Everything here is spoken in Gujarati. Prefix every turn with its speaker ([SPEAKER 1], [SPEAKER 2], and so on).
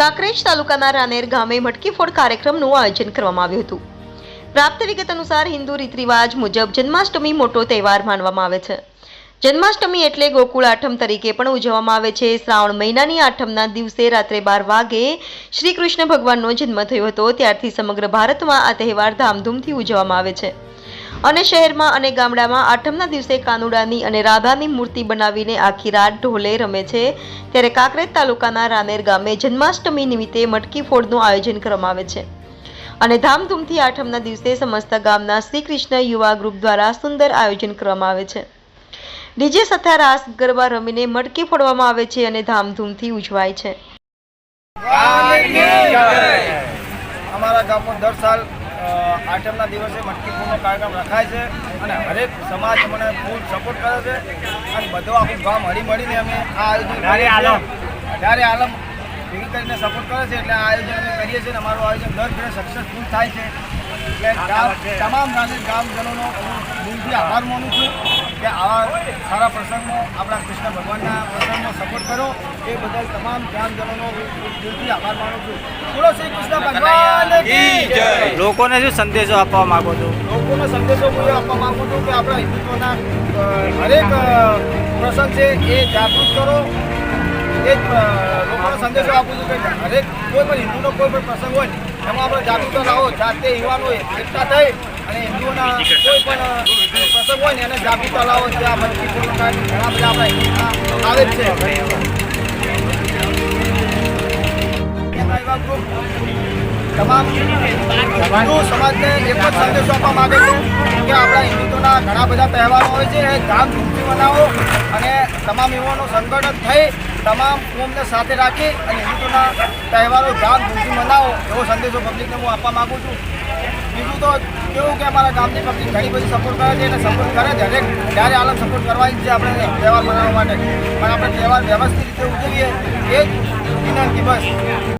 [SPEAKER 1] કાંકરેજ તાલુકાના રાનેર ગામે મટકી ફોડ કાર્યક્રમનું આયોજન કરવામાં આવ્યું હતું. પ્રાપ્ત વિગત અનુસાર હિન્દુ રીત રિવાજ મુજબ જન્માષ્ટમી મોટો તહેવાર માનવામાં આવે છે. જન્માષ્ટમી એટલે ગોકુળ આઠમ તરીકે પણ ઉજવવામાં આવે છે. શ્રાવણ મહિનાની આઠમના દિવસે રાત્રે બાર વાગે શ્રી કૃષ્ણ ભગવાનનો જન્મ થયો હતો. ત્યારથી સમગ્ર ભારતમાં આ તહેવાર ધામધૂમથી ઉજવવામાં આવે છે. અને શહેરમાં અને ગામડામાં આઠમના દિવસે કાનુડાની અને રાધાની મૂર્તિ બનાવીને આખી રાત ઢોલે રમે છે. ત્યારે કાંકરેજ તાલુકાના રાનેર ગામે જન્માષ્ટમી નિમિત્તે મટકી ફોડનું આયોજન કરવામાં આવે છે. અને ધામધૂમથી આઠમના દિવસે સમસ્ત ગામના શ્રી કૃષ્ણ યુવા ગ્રુપ દ્વારા સુંદર આયોજન કરવામાં આવે છે. ડીજે સાથે રાસ ગરબા રમીને મટકી ફોડવામાં આવે છે અને ધામધૂમથી ઉજવાય છે.
[SPEAKER 2] અમારા ગામમાં દર સાલ આઠમના દિવસે મટકી કાર્યક્રમ રખાય છે અને હરેક સમાજ મને ફૂલ સપોર્ટ કરે છે. અને બધો આખું ગામ હળી મળીને અમે આ આયોજન અઢારે આલમ. ભેગી કરીને સપોર્ટ કરે છે એટલે આ આયોજન અમે કરીએ છીએ અને અમારું આયોજન દર ફેરે સક્સેસફુલ થાય છે. એટલે તમામ નાગરિક ગામજનોનો હું દિલથી આભાર માનું છું કે આવા સારા પ્રસંગમાં આપણા કૃષ્ણ ભગવાનના પ્રસંગમાં સપોર્ટ કરો એ બદલ તમામ ગ્રામજનોનો દિલથી આભાર માનું છું. બોલો શ્રી કૃષ્ણ ભગવાન કી જય.
[SPEAKER 3] લોકોને શું સંદેશો આપવા માંગો છો?
[SPEAKER 2] લોકોનો સંદેશો હું આપવા માંગુ છું કે આપણા હિન્દુત્વના હરેક પ્રસંગ છે એ જાગૃત કરો. એ લોકોનો સંદેશો આપું છું કે હરેક કોઈ પણ હિન્દુનો કોઈ પણ પ્રસંગ હોય એમાં આપણે જાગૃત લાવો. જાતે યુવાનો એકઠા થઈ અને હિન્દુઓના કોઈ પણ પ્રસંગ હોય ને એને જાગૃત લાવો. જે આ મટકી ઘણા બધા આપણા હિન્દુના આવે છે. તમામ સમાજને એક જ સંદેશો આપવા માંગે છું કે આપણા હિન્દુત્વના ઘણા બધા તહેવારો હોય છે, એ ધામધૂમથી મનાવો અને તમામ યુવાનો સંગઠન થઈ તમામ કોમને સાથે રાખી અને હિન્દુત્વના તહેવારો ધામધૂમથી મનાવો એવો સંદેશો પબ્લિકને હું આપવા માગું છું. બીજું કેવું કે અમારા ગામની પબ્લિક ઘણી બધી સપોર્ટ કરે છે અને સપોર્ટ કરે છે. હરેક જ્યારે આલમ સપોર્ટ કરવાની છે આપણે તહેવાર મનાવવા માટે. પણ આપણે તહેવાર વ્યવસ્થિત રીતે ઉજવીએ એ જ વિનંતી બસ.